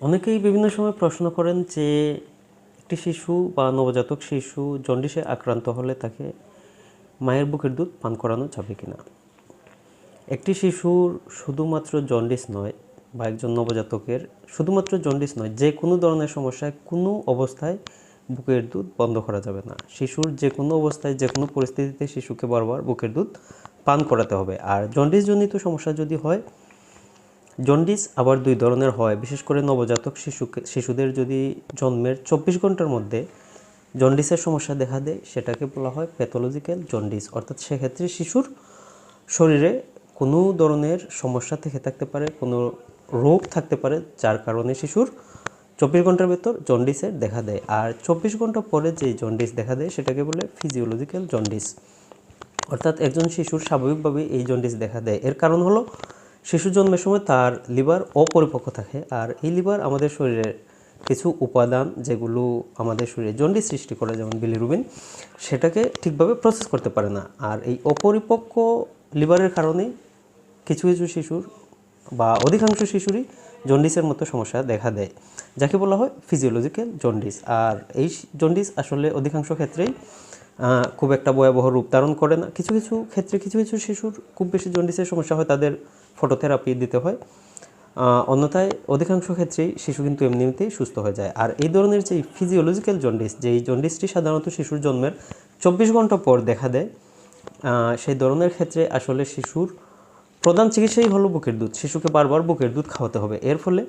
অনেকেই বিভিন্ন সময় প্রশ্ন করেন যে একটি শিশু বা নবজাতক শিশু জন্ডিসে আক্রান্ত হলে তাকে মায়ের বুকের দুধ পান করানো যাবে কিনা? একটি শিশুর শুধুমাত্র জন্ডিস নয় বা একজন নবজাতকের শুধুমাত্র জন্ডিস নয়, যে কোনো ধরনের সমস্যায় কোনো অবস্থায় বুকের দুধ বন্ধ করা যাবে না। শিশুর যে কোনো অবস্থায়, যে কোনো পরিস্থিতিতে শিশুকে বারবার বুকের দুধ পান করাতে হবে। আর জন্ডিসজনিত সমস্যা যদি হয় জন্ডিস আবার দুই ধরনের হয়, বিশেষ করে নবজাতক শিশুকে শিশুদের যদি জন্মের চব্বিশ ঘণ্টার মধ্যে জন্ডিসের সমস্যা দেখা দেয়, সেটাকে বলা হয় প্যাথোলজিক্যাল জন্ডিস অর্থাৎ সেক্ষেত্রে শিশুর শরীরে কোনো ধরনের সমস্যা থেকে থাকতে পারে, কোনো রোগ থাকতে পারে, যার কারণে শিশুর চব্বিশ ঘণ্টার ভেতর জন্ডিসের দেখা দেয়। আর চব্বিশ ঘণ্টা পরে যে জন্ডিস দেখা দেয়, সেটাকে বলে ফিজিওলজিক্যাল জন্ডিস অর্থাৎ একজন শিশুর স্বাভাবিকভাবে এই জন্ডিস দেখা দেয়। এর কারণ হলো শিশু জন্মের সময় তার লিভার অপরিপক্ক থাকে আর এই লিভার আমাদের শরীরের কিছু উপাদান যেগুলো আমাদের শরীরে জন্ডিস সৃষ্টি করে, যেমন বিলিরুবিন সেটাকে ঠিকভাবে প্রসেস করতে পারে না। আর এই অপরিপক্ক লিভারের কারণেই কিছু কিছু শিশুর বা অধিকাংশ শিশুরই জন্ডিসের মতো সমস্যা দেখা দেয়, যাকে বলা হয় ফিজিওলজিক্যাল জন্ডিস। আর এই জন্ডিস আসলে অধিকাংশ ক্ষেত্রেই খুব একটা ভয়াবহ রূপ ধারণ করে না। কিছু কিছু ক্ষেত্রে কিছু কিছু শিশুর খুব বেশি জন্ডিসের সমস্যা হয়, তাদের ফটোথেরাপি দিতে হয়। অন্যথায় অধিকাংশ ক্ষেত্রেই শিশু কিন্তু এমনিতেই সুস্থ হয়ে যায়। আর এই ধরনের যে ফিজিওলজিক্যাল জন্ডিস যেই জন্ডিসটি সাধারণত শিশুর জন্মের চব্বিশ ঘণ্টা পর দেখা দেয় সেই ধরনের ক্ষেত্রে আসলে শিশুর প্রধান চিকিৎসাই হলো বুকের দুধ। শিশুকে বারবার বুকের দুধ খাওয়াতে হবে। এর ফলে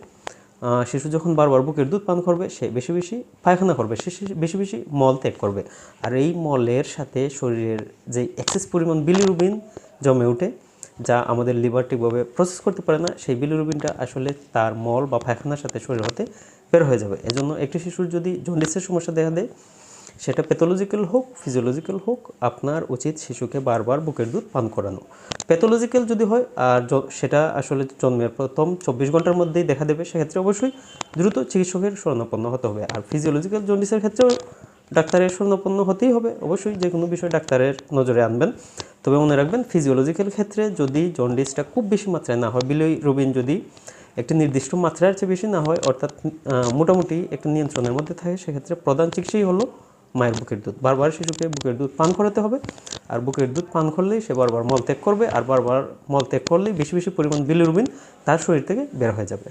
শিশু যখন বারবার বুকের দুধ পান করবে, সে বেশি বেশি পায়খানা করবে, সে বেশি বেশি মল ত্যাগ করবে। আর এই মলের সাথে শরীরের যে এক্সেস পরিমাণ বিলিরুবিন জমে ওঠে, যা আমাদের লিভার ঠিকভাবে প্রসেস করতে পারে না, সেই বিলিরুবিনটা আসলে তার মল বা পায়খানার সাথে শরীর হতে বের হয়ে যাবে। এজন্য একটি শিশুর যদি জন্ডিসের সমস্যা দেখা দেয় সেটা প্যাথোলজিক্যাল হোক ফিজিওলজিক্যাল হোক, আপনার উচিত শিশুকে বারবার বুকের দুধ পান করানো। প্যাথোলজিক্যাল যদি হয়, আর সেটা আসলে জন্মের প্রথম চব্বিশ ঘণ্টার মধ্যেই দেখা দেবে, সেক্ষেত্রে অবশ্যই দ্রুত চিকিৎসকের শরণাপন্ন হতে হবে। আর ফিজিওলজিক্যাল জন্ডিসের ক্ষেত্রেও ডাক্তারের শরণাপন্ন হতেই হবে। অবশ্যই যে কোনো বিষয় ডাক্তারের নজরে আনবেন। তবে মনে রাখবেন ফিজিওলজিক্যাল ক্ষেত্রে যদি জন্ডিসটা খুব বেশি মাত্রায় না হয় বিলই রুবিন যদি একটি নির্দিষ্ট মাত্রার চেয়ে বেশি না হয়, অর্থাৎ মোটামুটি একটা নিয়ন্ত্রণের মধ্যে থাকে, সেক্ষেত্রে প্রধান চিকিৎসাই হলো মায়ের বুকের দুধ। বারবার শিশুকে বুকের দুধ পান করাতে হবে আর বুকের দুধ পান করলেই সে বারবার মল ত্যাগ করবে আর বারবার মল ত্যাগ করলেই বেশি বেশি পরিমাণ বিলিরুবিন তার শরীর থেকে বের হয়ে যাবে।